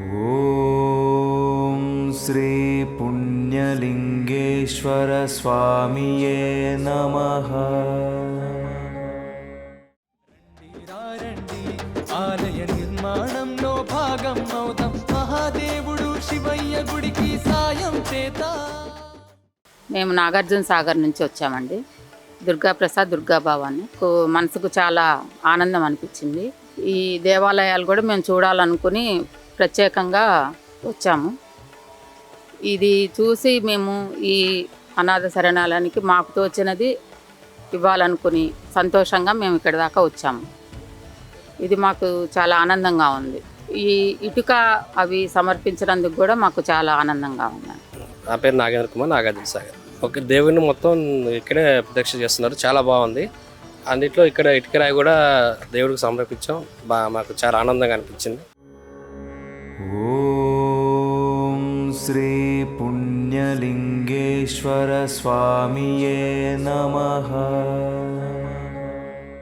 ీపుణ్యలింగేశ్వర స్వామి నమ. ఆలయ నిర్మాణంలో భాగం మహాదేవుడు శివయ్య గుడికి సాయం చేత. మేము నాగార్జున సాగర్ నుంచి వచ్చామండి. దుర్గా ప్రసాద్ దుర్గా భవాని మనసుకు చాలా ఆనందం అనిపించింది. ఈ దేవాలయాలు కూడా మేము చూడాలనుకుని ప్రత్యేకంగా వచ్చాము. ఇది చూసి మేము ఈ అనాథ శరణాలయానికి మాకు తోచినది ఇవ్వాలనుకుని సంతోషంగా మేము ఇక్కడ దాకా వచ్చాము. ఇది మాకు చాలా ఆనందంగా ఉంది. ఈ ఇటుక అవి సమర్పించినందుకు కూడా మాకు చాలా ఆనందంగా ఉంది. నా పేరు నాగేంద్ర కుమార్ నాగార్జున సాగర్. ఓకే దేవుడిని మొత్తం ఇక్కడే ప్రదక్షిణ చేస్తున్నారు. చాలా బాగుంది. అన్నిట్లో ఇక్కడ ఇటుకరాయి కూడా దేవుడికి సమర్పించాం. బా మాకు చాలా ఆనందంగా అనిపించింది. ॐ श्रीपुण्यलिङ्गेश्वरस्वामिये नमः